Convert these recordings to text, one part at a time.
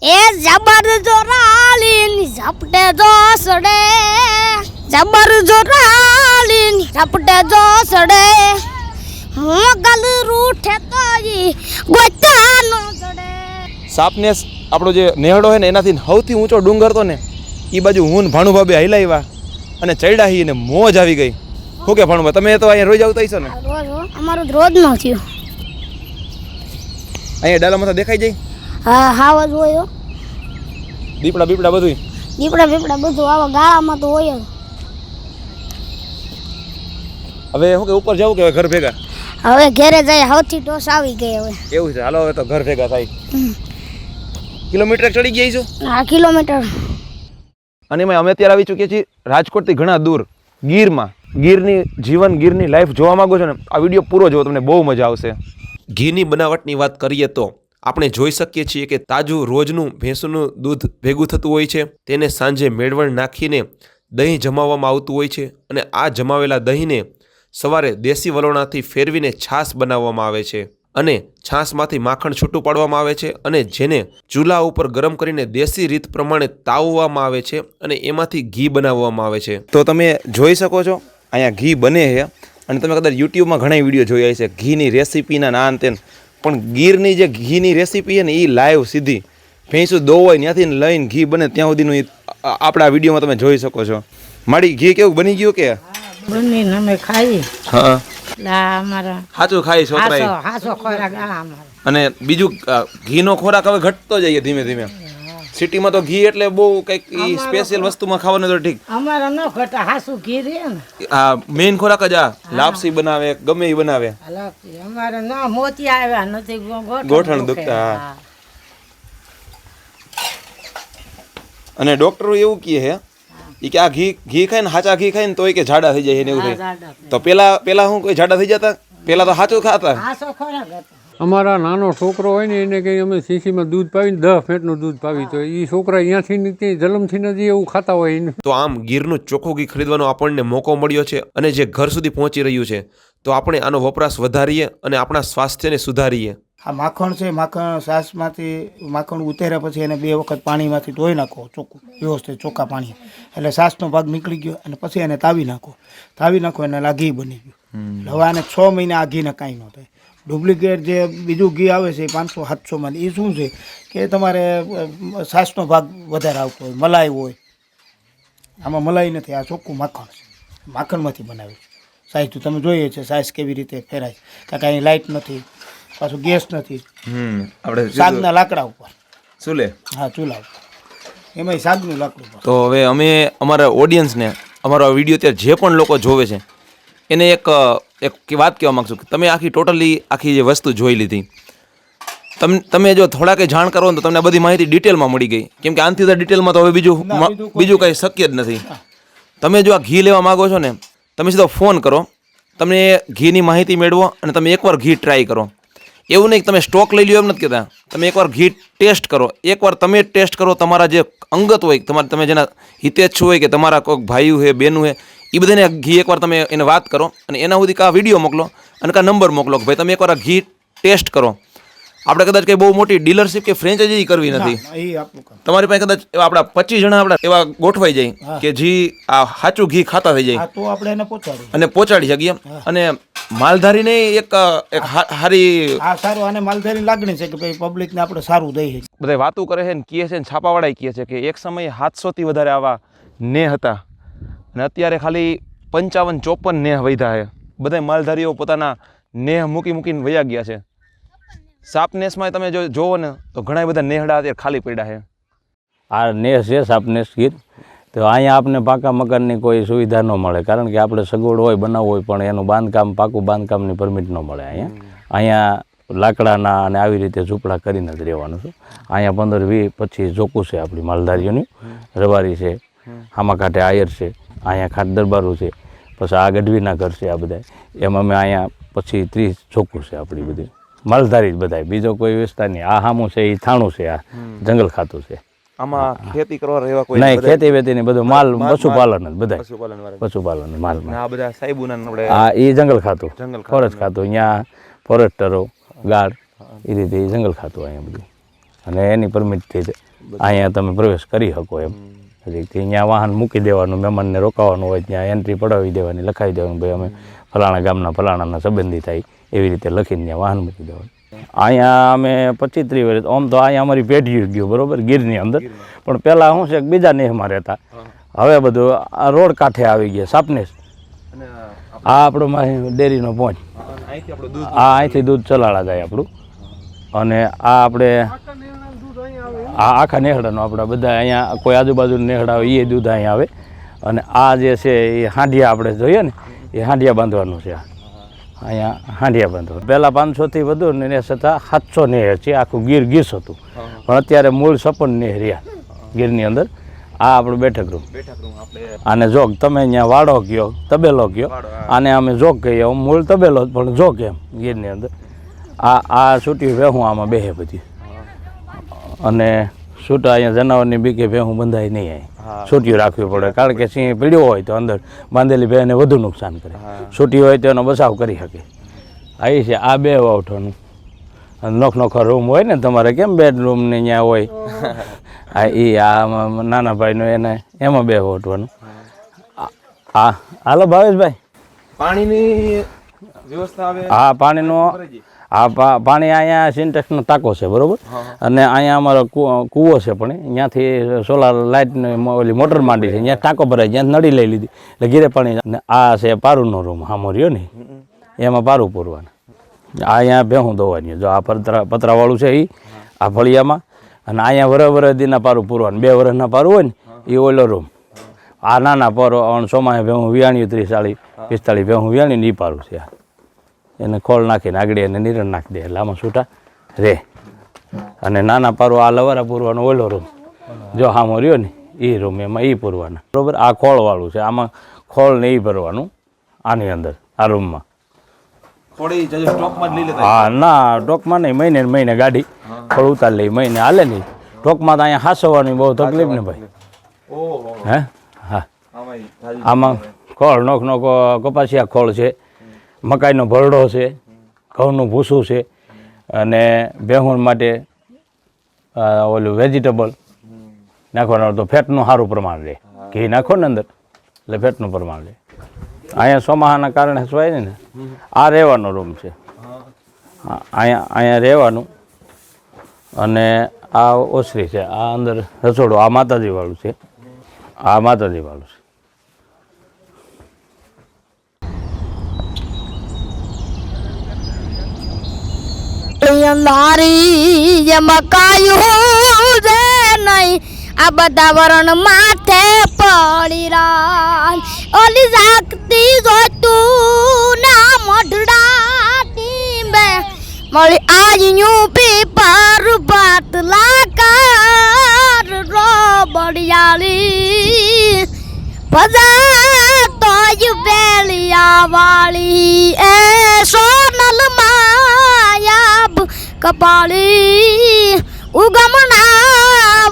એ જબર જોરાલીન ઝપટે જોસડે. જબર જોરાલીન ઝપટે જો સડે હું ગલ રૂઠે તો ઈ ગોતાનો જડે. સાપને આપણો જે નેહડો છે ને એનાથી સૌથી ઊંચો ડુંગર તો ને એ બાજુ હું ને ભાણુભાભે હલાવ્યા અને ચડ્યા હી ને મોજ આવી ગઈ. શું કે ભાણુભા તમે તો અહીંયા રોજ આવતા છો ને? રોજ હો, અમારું રોજ નો થયું. અહીંયા ડાલામાં દેખાઈ જાય. હા હાવ જ હોય હો. દીપડા બીપડા બધું દીપડા બીપડા બધું આવા ગાળામાં તો હોય જ. હવે શું કે ઉપર જવું કે હવે ઘર ભેગા? હવે ઘેરે જાય સૌથી ટોસ આવી ગઈ હવે. એવું છે હાલો હવે તો ઘર ભેગા થાય. કિલોમીટર ચડી ગઈ છું? આ કિલોમીટર. અને એમાં અમે અત્યારે આવી ચૂક્યા છીએ રાજકોટથી ઘણા દૂર. ગીરમાં. ગીરની જીવન ગીરની લાઈફ જોવા માંગુ છો ને આ વીડિયો પૂરો જોવો તમને બહુ મજા આવશે. ઘીની બનાવટની વાત કરીએ તો આપણે જોઈ શકીએ છીએ કે તાજું રોજનું ભેંસનું દૂધ ભેગું થતું હોય છે. તેને સાંજે મેળવણ નાખીને દહીં જમાવવામાં આવતું હોય છે અને આ જમાવેલા દહીંને સવારે દેશી વલોણાથી ફેરવીને છાશ બનાવવામાં આવે છે અને છાશમાંથી માખણ છૂટું પાડવામાં આવે છે અને જેને ચૂલા ઉપર ગરમ કરીને દેશી રીત પ્રમાણે તાવવામાં આવે છે અને એમાંથી ઘી બનાવવામાં આવે છે. તો તમે જોઈ શકો છો, અહીંયા ઘી બને છે અને તમે કદાચ યુટ્યુબમાં ઘણા વીડિયો જોયા છે ઘીની રેસીપીના નાન તેન પણ ગીરની જે ઘીની રેસીપી છે ને એ લાઈવ સીધી ભેંસું દોવાય ત્યાંથી લઈને ઘી બને ત્યાં સુધીનું આપણા વિડીયોમાં તમે જોઈ શકો છો. મારી ઘી કેવું બની ગયું કે? બની અમે ખાઈએ. હા. સાચું ખાઈ ખોરાક અને બીજું ઘી ઘીનો ખોરાક હવે ઘટતો જઈએ ધીમે ધીમે. સિટીમાં તો ઘી એટલે બહુ કંઈક ઈ સ્પેશિયલ વસ્તુમાં ખાવાનું તો ઠીક. અમારા ન ઘટા હાસુ ઘી રે ને. આ મેઇન ખોરાક જ આ. લાપસી બનાવે ગમે એ બનાવે. હાલો, અમારે ન મોતી આવ્યા નથી ગો- ગોઠણ ગોઠણ દુખતા, દુખે. હા. અને ડોક્ટરો એવું કહે છે ઈ કે આ ઘી ઘી ખાય ને હાચા ઘી ખાય ને તોય કે જાડા થઈ જાય એને એવું હા, થાય. જાડા થાય. તો પેલા પેલા હું કોઈ જાડા થઈ જતા? પેલા તો હાચું ખાતા? હાસો ખોરાક હતો. અમારા નાનો છોકરો હોય ને એને કંઈ અમે શીશીમાં દૂધ પાવીને દસ ફેટનું દૂધ પાવી તો એ છોકરા અહીંયાથી ને ક્યાંય જલમથી નથી એવું ખાતા હોય એને. તો આમ ગીરનું ચોખ્ખું ઘી ખરીદવાનો આપણને મોકો મળ્યો છે અને જે ઘર સુધી પહોંચી રહ્યું છે તો આપણે આનો વપરાશ વધારીએ અને આપણા સ્વાસ્થ્યને સુધારીએ. આ માખણ છે માખણ સાસમાંથી માખણ ઉતર્યા પછી એને બે વખત પાણીમાંથી ધોઈ નાખો ચોખ્ખું વ્યવસ્થિત ચોખ્ખા પાણી. એટલે સાસનો ભાગ નીકળી ગયો અને પછી એને તાવી નાખો. તાવી નાખો એને લાગી બની ગયું. હવે આને છ મહિના આ ઘીને કાંઈ ન થાય. ડુપ્લિકેટ જે બીજું ઘી આવે છે એ પાંચસો સાતસોમાં એ શું છે કે તમારે સાસનો છાશનો ભાગ વધારે આવતો હોય મલાઈ હોય. આમાં મલાઈ નથી આ ચોખ્ખું માખણ છે. માખણમાંથી બનાવે છે. સાઈઝ તો તમે જોઈએ છે સાઈઝ કેવી રીતે ફેરાય કાંઈ કાંઈ લાઇટ નથી પાછું ગેસ નથી. હમ આપણે સાગના લાકડા ઉપર. ચૂલે? હા ચૂલા ઉપર. એમાંય સાગનું લાકડું તો હવે અમે અમારા ઓડિયન્સને અમારો વીડિયો ત્યાં જે પણ લોકો જોવે છે એને એક એક વાત કહેવા માગશું કે તમે આખી ટોટલી આખી જે વસ્તુ જોઈ લીધી. તમ તમે જો થોડાકે જાણ કરો ને તો તમને બધી માહિતી ડિટેલમાં મળી ગઈ. કેમ કે આનાથી ડિટેલમાં તો હવે બીજું બીજું કાંઈ શક્ય જ નથી. તમે જો આ ઘી લેવા માગો છો ને તમે સીધો ફોન કરો તમને ઘીની માહિતી મેળવો અને તમે એકવાર ઘી ટ્રાય કરો. એવું નહીં તમે સ્ટોક લઈ લ્યો એમ નથી કહેતા. તમે એકવાર ઘી ટેસ્ટ કરો. એકવાર તમે ટેસ્ટ કરો તમારા જે અંગત હોય તમારે તમે જેના હિતેચ્છુ હોય કે તમારા કોઈક ભાઈ હોય બેન હોય એ બધાને ઘી એકવાર તમે એને વાત કરો અને એના સુધી કા વીડિયો મોકલો અને કા નંબર મોકલો કે ભાઈ તમે એકવાર ઘી ટેસ્ટ કરો. આપણે કદાચ કંઈ બહુ મોટી ડીલરશીપ કે ફ્રેન્ચાઇઝી કરવી નથી. તમારી પાસે કદાચ એવા આપણા પચીસ જણા આપણા એવા ગોઠવાઈ જાય કે જી આ સાચું ઘી ખાતા થઈ જાય. તો આપણે એને પહોંચાડી. અને પહોંચાડી શકીએ અને માલધારીને એક એક હા સારું અને માલધારી લાગણી છે કે ભાઈ પબ્લિકને આપણે સારું દઈએ બધા વાતો કરે છે ને કહે છે ને છાપાવાળા કહે છે કે એક સમયે સાતસોથી વધારે આવા ને હતા. અને અત્યારે ખાલી પંચાવન ચોપન નેહ વૈધા છે. બધા માલધારીઓ પોતાના નેહ મૂકી મૂકીને વયા ગયા છે. સાપનેસમાં તમે જો જોવો ને, તો ઘણા બધા નેહડા અત્યારે ખાલી પડ્યા છે. આ નેસ છે સાપનેસ ગીર તો અહીંયા આપણે પાકા મકાનની કોઈ સુવિધા ન મળે, કારણ કે આપણે સગવડ હોય બનાવવું હોય, પણ એનું બાંધકામ, પાકું બાંધકામની પરમિટ ન મળે અહીંયા. અહીંયા લાકડાના અને આવી રીતે ઝૂંપડા કરીને જ રહેવાનું છે. અહીંયા પંદર વીસ પછી ચોખ્ખું છે આપણી માલધારીઓની. રવારી છે આમાં કાંઠે આયર છે અહીંયા ખાટ દરબારો છે પછી આ ગઢવીના ઘર છે આ બધા. એમ અમે અહીંયા પછી ત્રીસ ચોખ્ખું છે આપણી બધી. માલધારી જ બધા બીજો કોઈ વિસ્તાર નહીં. આ હામું છે એ થાણું છે આ જંગલ ખાતું છે. આમાં ખેતી કરવા રહેવા કોઈ નહીં ખેતી વેતી નહીં બધું માલ પશુપાલન જ બધા પશુપાલન માલ આ બધા સાહેબુના આપણે હા એ જંગલ ખાતું. જંગલ ખાતું. ફોરેસ્ટ ખાતું. અહીંયા ફોરેસ્ટરો ગાર્ડ એ રીતે જંગલ ખાતું અહીંયા બધું. અને એની પરમિટથી જ અહીંયા તમે પ્રવેશ કરી શકો એમ. પછી ત્યાં વાહન મૂકી દેવાનું મહેમાનને રોકાવાનું હોય ત્યાં એન્ટ્રી પડાવી દેવાની લખાવી દેવાનું ભાઈ અમે ફલાણા ગામના ફલાણાના સંબંધી થાય એવી રીતે લખીને ત્યાં વાહન મૂકી દેવાનું. અહીંયા અમે પચીસ ત્રીસ વર્ષ આમ તો અહીંયા અમારી પેઢી ગયું બરોબર ગીરની અંદર. પણ પહેલાં શું છે બીજા નેહમાં રહેતા. હવે બધું આ રોડ કાંઠે આવી ગયા સાપનેસ આ આપણો ડેરીનો પહોંચ આ અહીંથી દૂધ ચલાડા જાય આપણું. અને આ આપણે આ આખા નેહડાનો આપણા બધા અહીંયા કોઈ આજુબાજુ નેહડા હોય એ દૂધ અહીંયા આવે. અને આ જે છે એ હાંડિયા આપણે જોઈએ ને એ હાંડિયા બાંધવાનું છે આ. અહીંયા હાંડિયા બાંધવાનું. પહેલાં પાંચસોથી વધુ ને એને છતાં સાતસો નેહર છે આખું ગીર ગીસ હતું. પણ અત્યારે મૂળ સપન નેહર્યા ગીરની અંદર. આ આપણું બેઠક રૂમ આને જોગ તમે અહીંયા વાડો કયો તબેલો કયો આને અમે જોગ કહીએ મૂળ તબેલો પણ જોગ એમ ગીરની અંદર. આ આ છૂટી ભેહું આમાં બેહે બધી અને છૂટા અહીંયા જનાવરની બીકે ભેહું બંધાય નહીં અહીં. છૂટીઓ રાખવી પડે. કારણ કે સિંહ પીડ્યો હોય તો અંદર બાંધેલી ભેહને વધુ નુકસાન કરે. છૂટી હોય તો એનો બચાવ કરી શકે. આવી છે આ બે વાવઠોનું. નખ નોખ રૂમ હોય ને તમારે કેમ બેડરૂમ ને અહીંયા હોય આ એ આ નાના ભાઈનો એને એમાં બે વોટવાનું હા. હાલો ભાવેશભાઈ. પાણીની વ્યવસ્થા હા પાણીનો આ પાણી અહીંયા સિન્ટેક્સનો ટાંકો છે બરોબર? અને અહીંયા અમારો કૂવો છે પણ ત્યાંથી સોલાર લાઇટ ઓલી મોટર માંડી છે ત્યાં ટાંકો ભરાય ત્યાં નળી લઈ લીધી. એટલે ઘીરે પાણી અને આ છે પારુંનો રૂમ હામો રહ્યો ને એમાં પારું પૂરવાનું. આ અહીંયા ભેહું દોવાની જો આ પતરા પતરાવાળું છે એ આ ફળિયામાં અને અહીંયા વરસ વરસ દીના પારું પૂરવાનું. બે વરસના પારું હોય ને એ ઓલો રૂમ. આ નાના પારો સોમાએ ભેહું વિયાણી ત્રીસ ચાળીસ પિસ્તાળીસ ભેહું વિયાણી ને એ પારું છે આ. એને ખોળ નાખીને આગળ એને નિરણ નાખી દે. એટલે આમાં છૂટા રે. અને નાના પારો આ લવારા પૂરવાનો ઓલો રૂમ. જો હામો રહ્યો ને એ રૂમ એમાં એ પૂરવાના. બરોબર? આ ખોળવાળું છે. આમાં ખોળ ને એ ભરવાનું આની અંદર આ રૂમમાં. હા ના ટોકમાં નહીં. મહિને મહિને ગાડી. ખોળ ઉતાર લઈ મહિને હાલે નહીં. ટોકમાં તો અહીંયા હાસવાની બહુ તકલીફ ને ભાઈ. હે? હા. આમાં ખોળ નોખ નોખ કપાસિયા ખોળ છે. મકાઈનો ભરડો છે ઘઉંનું ભૂસું છે અને બેહુણ માટે ઓલું વેજીટેબલ નાખવાનું તો ફેટનું સારું પ્રમાણ રહે. ઘી નાખો ને અંદર એટલે ફેટનું પ્રમાણ રહે. અહીંયા સોમાહાના કારણે સ્વાય ને. આ રહેવાનો રૂમ છે. અહીંયા અહીંયા રહેવાનું. અને આ ઓસરી છે આ અંદર રસોડું આ માતાજીવાળું છે. આ માતાજીવાળું છે. મારી જે મકાયું છે નહીં. આ બધા વરણ માથે પડી રાન ઓલી જાગતી જોતું ના મોઢડા ટીંબે. મળી આજનું પેપર પાતલા કાર રોબડિયાળી ભજા તોય બેલિયા વાળી એ સોનલ માયાબ કપાળી ઉગમના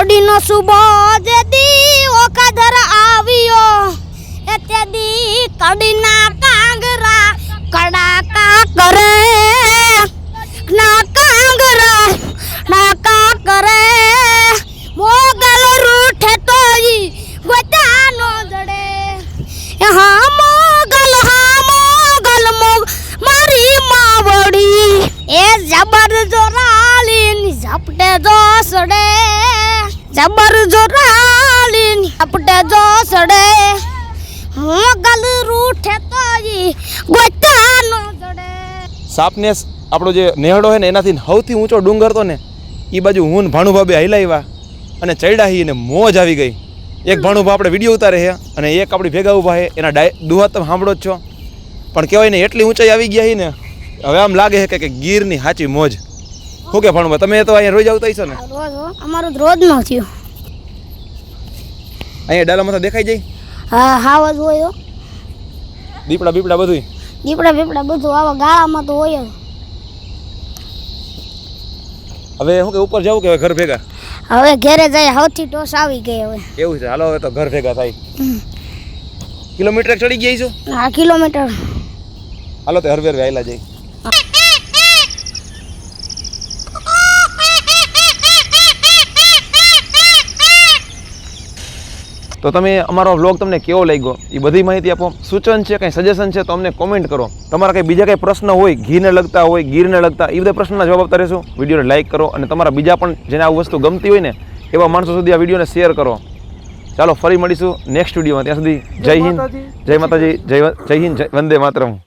কঠিন সুবজে જબર જોરાલીની ઝપટે જોસડે મોગલ રૂઠે તોઈ ગોતાનો જડે. સાપને આપણો જે નેહડો છે ને, એનાથી સૌથી ઊંચો ડુંગર તો ને એ બાજુ હું ને ભાણુભાબે હલાવ્યા અને ચડ્યા હી ને મોજ આવી ગઈ. એક ભાણુભા આપણે વીડિયો ઉતારે છે અને એક આપણી ભેગા ઊભા છે એના ડાય દુહા તમે સાંભળો જ છો. પણ કહેવાય ને, એટલી ઊંચાઈ આવી ગયા હી ને, હવે આમ લાગે છે કે ગીરની સાચી મોજ. શું કે ભણવા? તમે તો અહીંયા રોજ આવતા હશો ને? રોજ હો, અમારું તો રોજ નો થયું. અહીંયા ડાલામાં તો દેખાઈ જાય? હા હાવ જ હોય હો. દીપડા બીપડા બધું દીપડા બીપડા બધું આવા ગાળામાં તો હોય જ. હવે શું કે ઉપર જવું કે હવે ઘર ભેગા? હવે ઘેરે જાય સૌથી ટોસ આવી ગઈ હવે. એવું છે. હાલો હવે તો ઘર ભેગા થાય. કિલોમીટર ચડી ગઈ છો? હા કિલોમીટર. હાલો તો હરવેર વહેલા જઈ તો તમે અમારો વ્લોગ તમને કેવો લાગ્યો? એ બધી માહિતી આપો. સૂચન છે કંઈ સજેશન છે તો અમને કોમેન્ટ કરો. તમારા કંઈ બીજા કંઈ પ્રશ્ન હોય ઘીને લગતા હોય ગીરને લગતા એ બધા પ્રશ્નના જવાબ આપતા રહેશું. વિડીયોને લાઇક કરો અને તમારા બીજા પણ જેને આ વસ્તુ ગમતી હોય ને એવા માણસો સુધી આ વિડીયોને શેર કરો. ચાલો ફરી મળીશું નેક્સ્ટ વિડીયોમાં. ત્યાં સુધી જય હિન્દ. જય માતાજી. જય જય હિન્દ. જય વંદે માતરમ.